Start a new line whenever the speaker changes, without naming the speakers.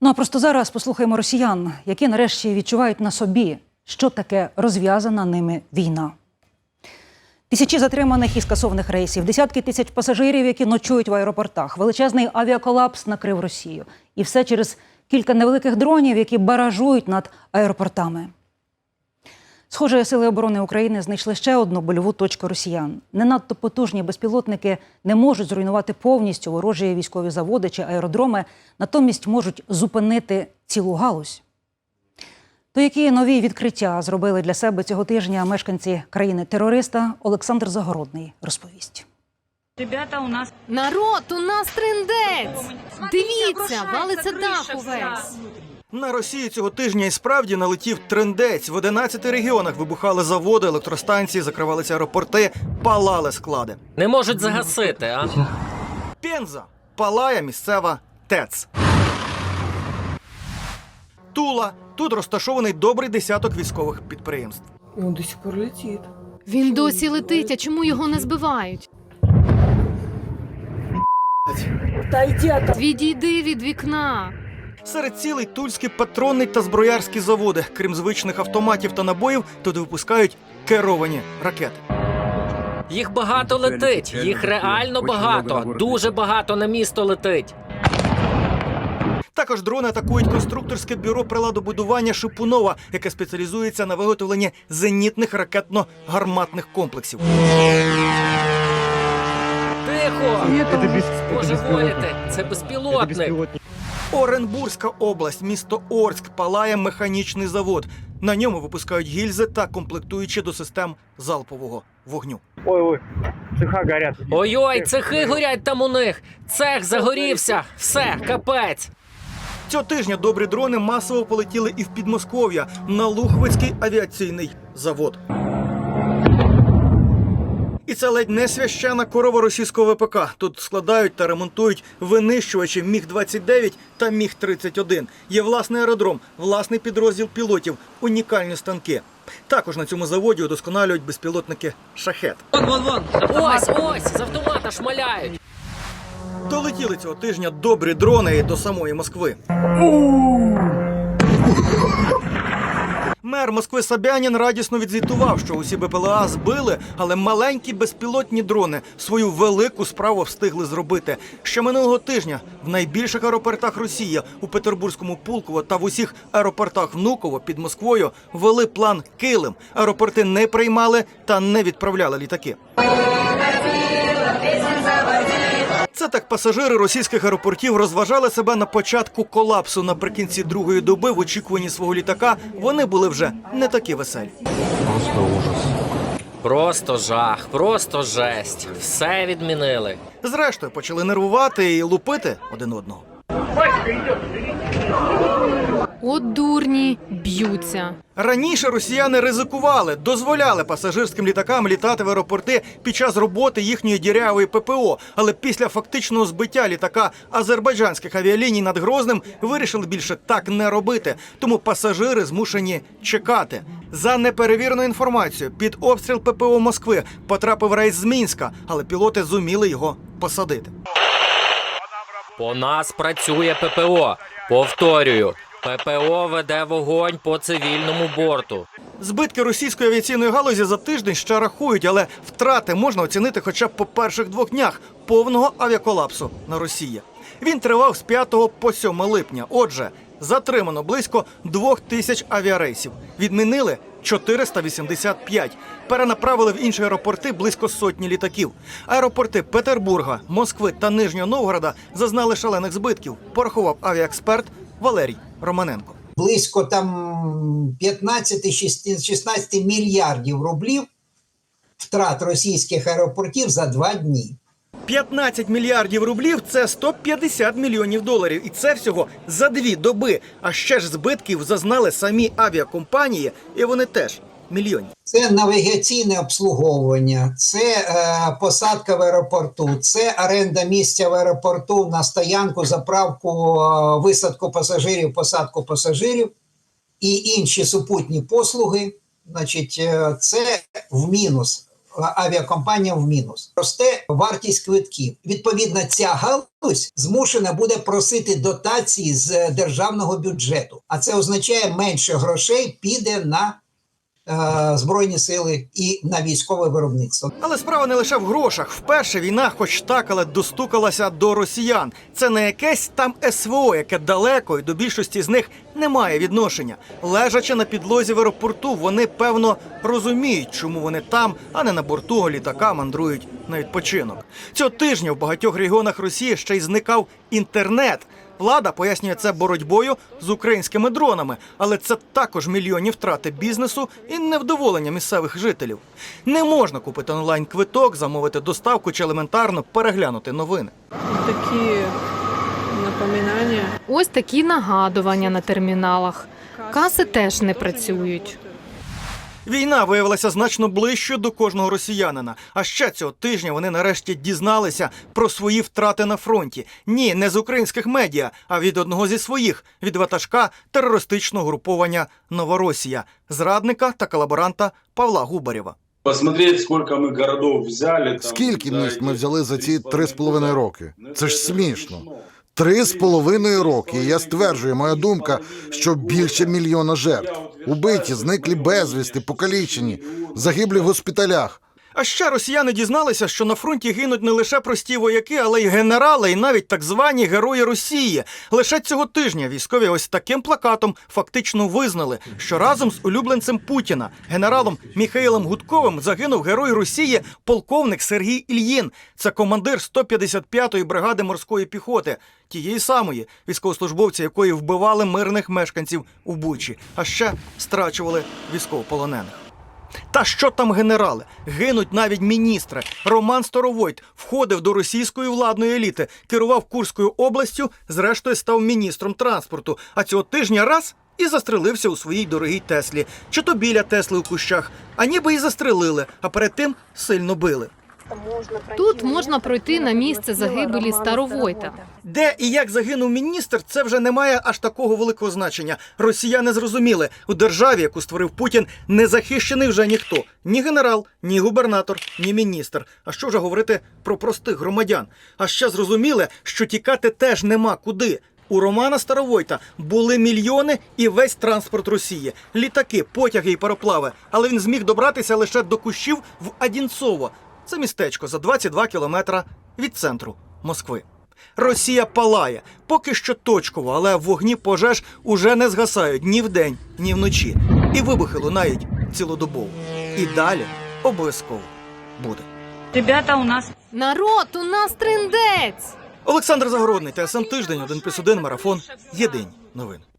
Ну а просто зараз послухаємо росіян, які нарешті відчувають на собі, що таке розв'язана ними війна. Тисячі затриманих і скасованих рейсів, десятки тисяч пасажирів, які ночують в аеропортах, величезний авіаколапс накрив Росію. І все через кілька невеликих дронів, які баражують над аеропортами. Схоже, сили оборони України знайшли ще одну больову точку росіян. Не надто потужні безпілотники не можуть зруйнувати повністю ворожі військові заводи чи аеродроми, натомість можуть зупинити цілу галузь. То які нові відкриття зробили для себе цього тижня мешканці країни-терориста Олександр Загородний розповість.
Ребята, у нас
Народ, у нас трендець! Дивіться, валиться дах увесь.
На Росію цього тижня і справді налетів трендець. В 11 регіонах вибухали заводи, електростанції, закривалися аеропорти, палали склади.
Не можуть загасити, а?
Пенза палає місцева ТЕЦ. Тула. Тут розташований добрий десяток військових підприємств.
И он до сих пор летит.
Він досі летить, а чому його не збивають?
Отойди от
Відійди від вікна.
Серед цілий тульський патронний та зброярські заводи. Крім звичних автоматів та набоїв, тут випускають керовані ракети.
Їх багато летить, їх реально багато, дуже багато на місто летить.
Також дрони атакують конструкторське бюро приладобудування Шипунова, яке спеціалізується на виготовленні зенітних ракетно-гарматних комплексів.
Тихо!
Это без...
Це безпілотник.
Оренбурзька область, місто Орськ, палає механічний завод. На ньому випускають гільзи та комплектуючі до систем залпового вогню.
Ой-ой, цеха горят.
Ой-ой, цехи горять там у них. Цех загорівся. Все, капець.
Цього тижня добрі дрони масово полетіли і в Підмосков'я на Лухвицький авіаційний завод. І це ледь не священа корова російського ВПК. Тут складають та ремонтують винищувачі Міг-29 та Міг-31. Є власний аеродром, власний підрозділ пілотів, унікальні станки. Також на цьому заводі удосконалюють безпілотники шахет. Вон вон!
Ось, ось, з автомата шмаляють.
Долетіли цього тижня добрі дрони до самої Москви. Мер Москви Собянін радісно відзвітував, що усі БПЛА збили, але маленькі безпілотні дрони свою велику справу встигли зробити. Ще минулого тижня в найбільших аеропортах Росії у Петербурзькому Пулково та в усіх аеропортах Внуково під Москвою вели план Килим. Аеропорти не приймали та не відправляли літаки. Це так пасажири російських аеропортів розважали себе на початку колапсу. Наприкінці другої доби в очікуванні свого літака вони були вже не такі веселі.
Просто ужас. Просто жах, просто жесть. Все відмінили.
Зрештою почали нервувати і лупити один одного.
От дурні б'ються.
Раніше росіяни ризикували, дозволяли пасажирським літакам літати в аеропорти під час роботи їхньої дірявої ППО. Але після фактичного збиття літака азербайджанських авіаліній над Грозним вирішили більше так не робити. Тому пасажири змушені чекати. За неперевіреною інформацією, під обстріл ППО Москви потрапив рейс з Мінська, але пілоти зуміли його посадити.
По нас працює ППО. Повторюю, ППО веде вогонь по цивільному борту.
Збитки російської авіаційної галузі за тиждень ще рахують, але втрати можна оцінити хоча б по перших двох днях повного авіаколапсу на Росії. Він тривав з 5 по 7 липня. Отже, затримано близько двох тисяч авіарейсів. Відмінили 485. Перенаправили в інші аеропорти близько сотні літаків. Аеропорти Петербурга, Москви та Нижнього Новгорода зазнали шалених збитків. Порахував авіаексперт Валерій Романенко.
близько там 15-16 мільярдів рублів втрат російських аеропортів за два дні.
15 мільярдів рублів це 150 мільйонів доларів. І це всього за дві доби. А ще ж збитків зазнали самі авіакомпанії, і вони теж мільйонні.
Це навігаційне обслуговування, це е, посадка в аеропорту, це оренда місця в аеропорту на стоянку, заправку, е, висадку пасажирів, посадку пасажирів і інші супутні послуги. Значить, е, це в мінус авіакомпаніям в мінус. Росте вартість квитків. Відповідно, ця галузь змушена буде просити дотації з державного бюджету, а це означає менше грошей піде на е, збройні сили і на військове виробництво.
Але справа не лише в грошах. Вперше війна, хоч так, але достукалася до росіян. Це не якесь там СВО, яке далеко і до більшості з них немає відношення. Лежачи на підлозі в аеропорту, вони певно розуміють, чому вони там, а не на борту літака мандрують на відпочинок. Цього тижня в багатьох регіонах Росії ще й зникав інтернет. Влада пояснює це боротьбою з українськими дронами, але це також мільйонні втрати бізнесу і невдоволення місцевих жителів. Не можна купити онлайн квиток, замовити доставку чи елементарно переглянути новини.
Такі напоминання.
Ось такі нагадування на терміналах. Каси теж не працюють.
Війна виявилася значно ближчою до кожного росіянина. А ще цього тижня вони нарешті дізналися про свої втрати на фронті. Ні, не з українських медіа, а від одного зі своїх від ватажка терористичного груповання Новоросія, зрадника та колаборанта Павла Губарєва.
Посмотреть, сколько мы городов взяли. Там,
Скільки
за
міст ми
эти
взяли за ці три з половиною роки?
Ну,
Це ж
это
смішно. Три з половиною роки. І я стверджую, моя думка, що більше мільйона жертв. Убиті, зниклі безвісти, покалічені, загиблі в госпіталях.
А ще росіяни дізналися, що на фронті гинуть не лише прості вояки, але й генерали, і навіть так звані герої Росії. Лише цього тижня військові ось таким плакатом фактично визнали, що разом з улюбленцем Путіна, генералом Міхаїлом Гудковим, загинув герой Росії полковник Сергій Ільїн. Це командир 155-ї бригади морської піхоти, тієї самої військовослужбовця, якої вбивали мирних мешканців у Бучі, а ще страчували військовополонених. Та що там генерали? Гинуть навіть міністри. Роман Старовойт входив до російської владної еліти, керував Курською областю, зрештою став міністром транспорту. А цього тижня раз і застрелився у своїй дорогій Теслі. Чи то біля Тесли у кущах, а ніби і застрелили, а перед тим сильно били.
Тут можна пройти на місце загибелі Старовойта.
Де і як загинув міністр, це вже не має аж такого великого значення. Росіяни зрозуміли, у державі, яку створив Путін, не захищений вже ніхто: ні генерал, ні губернатор, ні міністр. А що вже говорити про простих громадян? А ще зрозуміли, що тікати теж нема куди. У Романа Старовойта були мільйони і весь транспорт Росії, літаки, потяги і пароплави. Але він зміг добратися лише до кущів в Адінцово. Це містечко за 22 кілометра від центру Москви. Росія палає, поки що точково, але вогні пожеж уже не згасають ні вдень, ні вночі. І вибухи лунають цілодобово. І далі обов'язково буде.
Ребята, у нас
Народ, у нас триндець!
Олександр Загородний, ТСН Тиждень, 1+,1, Марафон. Єдині новини.